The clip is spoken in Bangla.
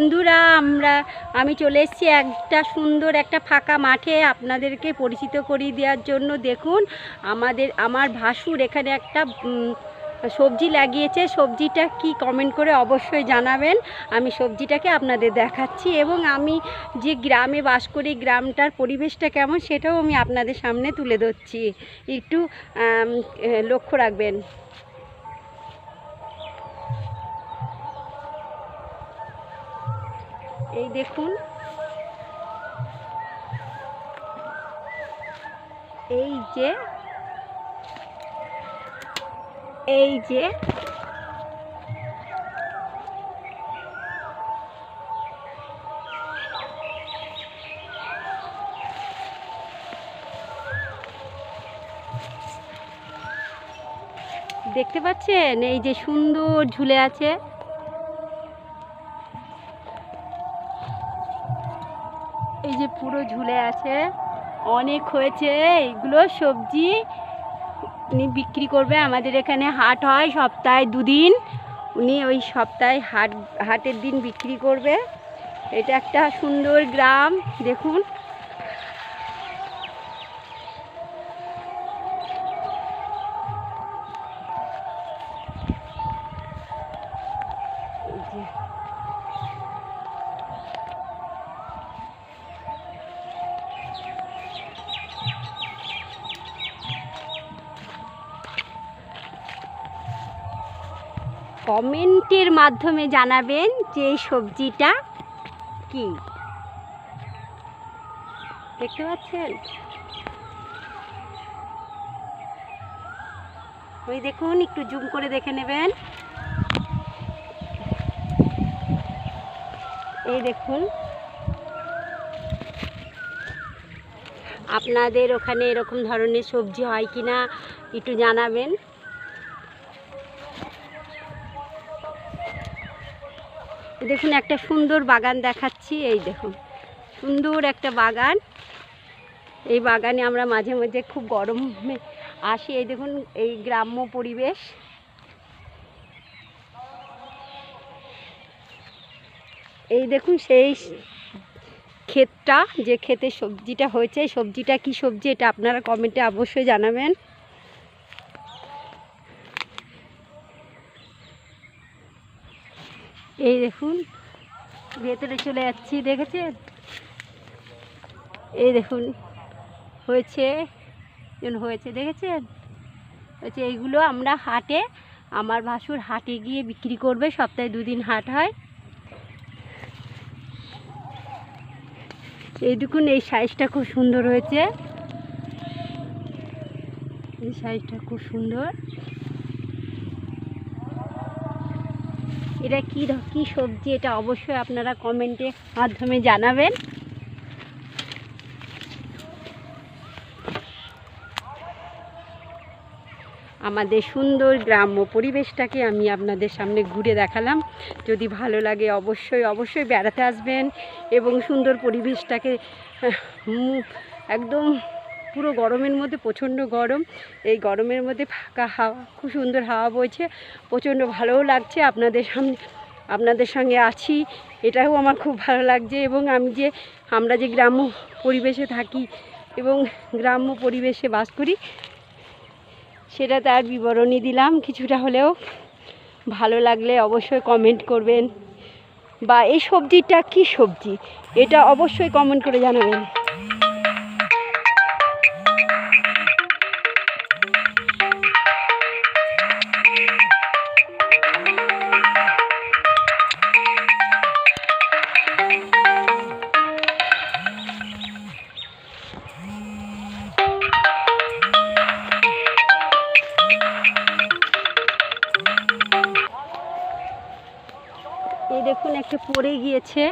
বন্ধুরা, আমরা, আমি চলে এসেছি একটা সুন্দর একটা ফাঁকা মাঠে আপনাদেরকে পরিচিত করিয়ে দেওয়ার জন্য। দেখুন, আমাদের, আমার ভাসুর এখানে একটা সবজি লাগিয়েছে। সবজিটা কি কমেন্ট করে অবশ্যই জানাবেন। আমি সবজিটাকে আপনাদের দেখাচ্ছি এবং আমি যে গ্রামে বাস করি, গ্রামটার পরিবেশটা কেমন সেটাও আমি আপনাদের সামনে তুলে ধরছি। একটু লক্ষ্য রাখবেন। এই দেখুন। এই যে এই যে দেখতে পাচ্ছেন? এই যে সুন্দর ঝুলে আছে। এই যে পুরো ঝুলে আছে, অনেক হয়েছে। এইগুলো সবজি উনি বিক্রি করবে আমাদের এখানে। হাট হয় সপ্তাহে দুদিন। উনি ওই সপ্তাহে হাট, হাটের দিন বিক্রি করবে। এটা একটা সুন্দর গ্রাম, দেখুন। কমেন্টের মাধ্যমে জানাবেন যে এই সবজিটা কি। দেখতে পাচ্ছেন? ওই দেখুন, একটু জুম করে দেখে নেবেন। এই দেখুন। আপনাদের ওখানে এরকম ধরনের সবজি হয় কিনা, একটু জানাবেন। দেখুন, একটা সুন্দর বাগান দেখাচ্ছি, এই দেখুন। সুন্দর একটা বাগান। এই বাগানে আমরা মাঝে মাঝে খুব গরমে আসি। এই দেখুন, এই গ্রাম্য পরিবেশ। এই দেখুন, সেই ক্ষেতটা, যে ক্ষেতে সবজিটা হয়েছে সবজিটা কি সবজি, এটা আপনারা কমেন্টে অবশ্যই জানাবেন। এই দেখুন, ভেতরে চলে যাচ্ছি, দেখেছেন? এই দেখুন, হয়েছে হয়েছে, দেখেছেন? হচ্ছে এইগুলো আমরা হাটে, আমার ভাসুর হাটে গিয়ে বিক্রি করবে, সপ্তাহে দুদিন হাট হয়। এই দেখুন, এই সাইজটা খুব সুন্দর হয়েছে। এই সাইজটা খুব সুন্দর। এটা কী কী সবজি এটা অবশ্যই আপনারা কমেন্টে মাধ্যমে জানাবেন। আমাদের সুন্দর গ্রাম্য পরিবেশটাকে আমি আপনাদের সামনে ঘুরে দেখালাম। যদি ভালো লাগে অবশ্যই অবশ্যই বেড়াতে আসবেন এবং সুন্দর পরিবেশটাকে একদম পুরো গরমের মধ্যে, প্রচণ্ড গরম। এই গরমের মধ্যে ফাঁকা হাওয়া, খুব সুন্দর হাওয়া বইছে। প্রচণ্ড ভালোও লাগছে। আপনাদের সামনে, আপনাদের সঙ্গে আছি। এটাও আমার খুব ভালো লাগছে এবং আমি যে, আমরা যে গ্রাম্য পরিবেশে থাকি এবং গ্রাম্য পরিবেশে বাস করি, সেটা তার বিবরণী দিলাম। কিছুটা হলেও ভালো লাগলে অবশ্যই কমেন্ট করবেন। বা এই সবজিটা কি সবজি? এটা অবশ্যই কমেন্ট করে জানাবেন। দেখুন একটু পড়ে গিয়েছে।